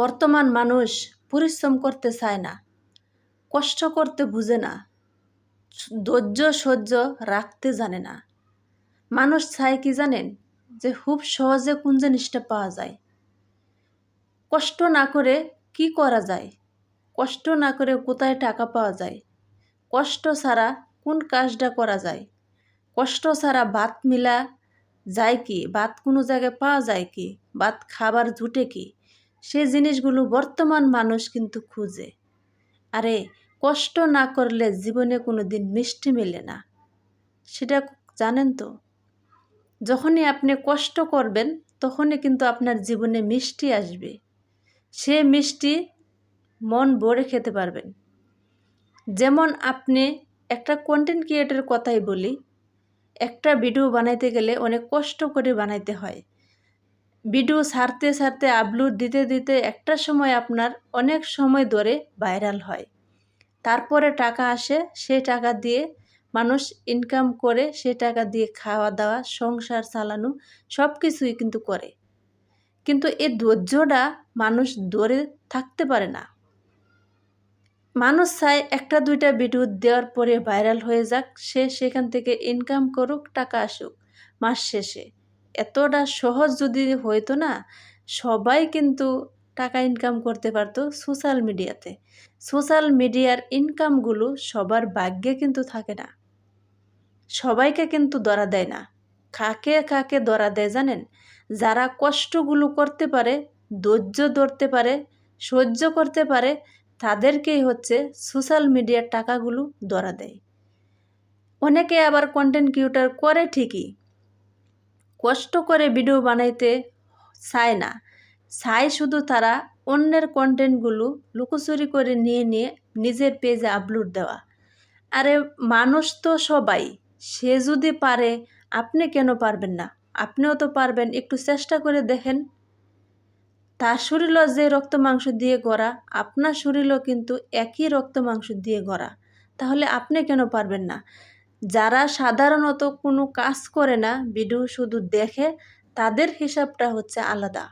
বর্তমান মানুষ পরিশ্রম করতে চায় না, কষ্ট করতে বুঝে না, ধৈর্য সহ্য রাখতে জানে না। মানুষ চায় কি জানেন? যে খুব সহজে কোন জিনিসটা পাওয়া যায়। কষ্ট না করে কি করা যায়? কষ্ট না করে কোথায় টাকা পাওয়া যায়? কষ্ট ছাড়া কোন কাজটা করা যায়? কষ্ট ছাড়া ভাত মিলা যায় কি? ভাত কোনো জায়গায় পাওয়া যায় কি? ভাত খাবার জুটে কি? সে জিনিসগুলো বর্তমান মানুষ কিন্তু খুঁজে। আরে, কষ্ট না করলে জীবনে কোনো দিন মিষ্টি মেলে না। সেটা জানেন তো? যখনই আপনি কষ্ট করবেন, তখনই কিন্তু আপনার জীবনে মিষ্টি আসবে। সে মিষ্টি মন ভরে খেতে পারবেন। যেমন আপনি একটা কন্টেন্ট ক্রিয়েটের কথাই বলি, একটা ভিডিও বানাইতে গেলে অনেক কষ্ট করে বানাইতে হয়। ভিডিও সারতে সারতে আপলোড দিতে দিতে একটা সময় আপনার অনেক সময় ধরে ভাইরাল হয়। তারপরে টাকা আসে সেই টাকা দিয়ে মানুষ ইনকাম করে, সে টাকা দিয়ে খাওয়া দাওয়া, সংসার চালানো সব কিছুই কিন্তু করে। কিন্তু এই ধৈর্যটা মানুষ ধরে থাকতে পারে না। মানুষ চায় একটা দুইটা ভিডিও দেওয়ার পরে ভাইরাল হয়ে যাক, সে সেখান থেকে ইনকাম করুক, টাকা আসুক, মাস শেষে। এতটা সহজ যদি হইতো না, সবাই কিন্তু টাকা ইনকাম করতে পারতো সোশ্যাল মিডিয়াতে সোশ্যাল মিডিয়ার ইনকামগুলো সবার ভাগ্যে কিন্তু থাকে না। সবাইকে কিন্তু ধরা দেয় না। কাকে কাকে ধরা দেয় জানেন? যারা কষ্টগুলো করতে পারে, ধৈর্য ধরতে পারে, সহ্য করতে পারে, তাদেরকেই হচ্ছে সোশ্যাল মিডিয়ার টাকাগুলো ধরা দেয়। অনেকে আবার কন্টেন্ট ক্রিয়েটার করে ঠিকই কষ্ট করে ভিডিও বানাইতে চায় না। চায় শুধু তারা অন্যের কন্টেন্টগুলো লুকোচুরি করে নিয়ে নিয়ে নিজের পেজে আপলোড দেওয়া। আরে মানুষ তো সবাই, সে যদি পারে, আপনি কেন পারবেন না? আপনিও তো পারবেন, একটু চেষ্টা করে দেখেন। তার শরীরও যে রক্ত মাংস দিয়ে গড়া, আপনার শরীরও কিন্তু একই রক্ত মাংস দিয়ে গড়া। তাহলে আপনি কেন পারবেন না? যারা সাধারণত কোনো কাজ করে না, ভিডিও শুধু দেখে, তাদের হিসাবটা হচ্ছে আলাদা।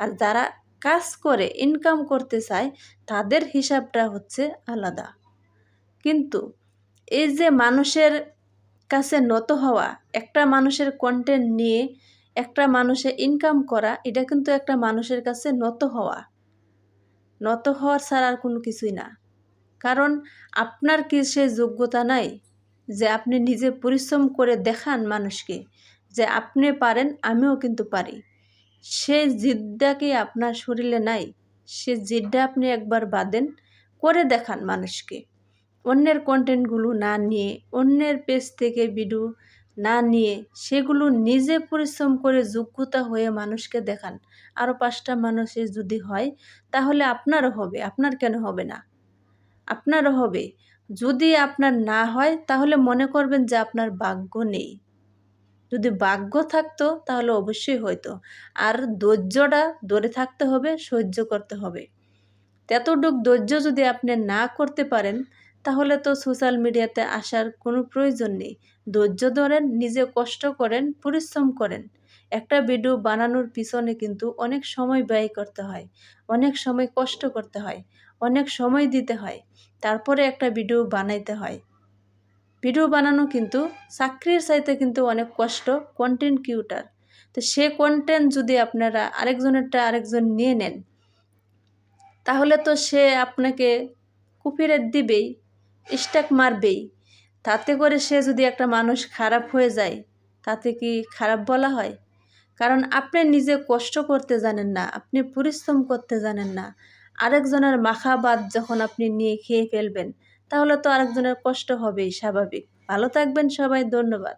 আর যারা কাজ করে ইনকাম করতে চায়, তাদের হিসাবটা হচ্ছে আলাদা। কিন্তু এই যে মানুষের কাছে নত হওয়া, একটা মানুষের কন্টেন্ট নিয়ে, একটা মানুষের ইনকাম করা, এটা কিন্তু একটা মানুষের কাছে নত হওয়া। নত হওয়ার ছাড়া আর কোনো কিছুই না। কারণ আপনার কি সে যোগ্যতা নাই যে আপনি নিজে পরিশ্রম করে দেখান মানুষকে যে আপনি পারেন, আমিও কিন্তু পারি। সে জিদ্দা কি আপনার শরীরে নাই? সে জিদ্দা আপনি একবার বাদেন, করে দেখান মানুষকে। অন্যের কন্টেন্টগুলো না নিয়ে, অন্যের পেজ থেকে ভিডিও না নিয়ে, সেগুলো নিজে পরিশ্রম করে যোগ্যতা হয়ে মানুষকে দেখান। আরও পাঁচটা মানুষের যদি হয়, তাহলে আপনারও হবে, আপনার কেন হবে না? আপনারও হবে। যদি আপনার না হয়, তাহলে মনে করবেন যে আপনার ভাগ্য নেই। যদি ভাগ্য থাকতো, তাহলে অবশ্যই হয়তো আর ধৈর্যটা ধরে থাকতে হবে, সহ্য করতে হবে। এতটুক ধৈর্য যদি আপনি না করতে পারেন, তাহলে তো সোশ্যাল মিডিয়াতে আসার কোনো প্রয়োজন নেই। ধৈর্য ধরেন, নিজে কষ্ট করেন, পরিশ্রম করেন। একটা ভিডিও বানানোর পিছনে কিন্তু অনেক সময় ব্যয় করতে হয়, অনেক সময় কষ্ট করতে হয়। অনেক সময় দিতে হয়। তারপরে একটা ভিডিও বানাইতে হয়। ভিডিও বানানো কিন্তু চাকরির চাইতে কিন্তু অনেক কষ্ট কন্টেন্ট কিউটার তো সে কন্টেন্ট যদি আপনারা আরেকজনেরটা আরেকজন নিয়ে নেন, তাহলে তো সে আপনাকে কুপিরেট দিবেই স্টাক মারবেই। তাতে করে সে যদি একটা মানুষ খারাপ হয়ে যায়, তাতে কি খারাপ বলা হয়? কারণ আপনি নিজে কষ্ট করতে জানেন না, আপনি পরিশ্রম করতে জানেন না। আরেকজনের মাখা যখন আপনি নিয়ে খেয়ে ফেলবেন, তাহলে তো আরেকজনের কষ্ট হবেই স্বাভাবিক। ভালো থাকবেন সবাই, ধন্যবাদ।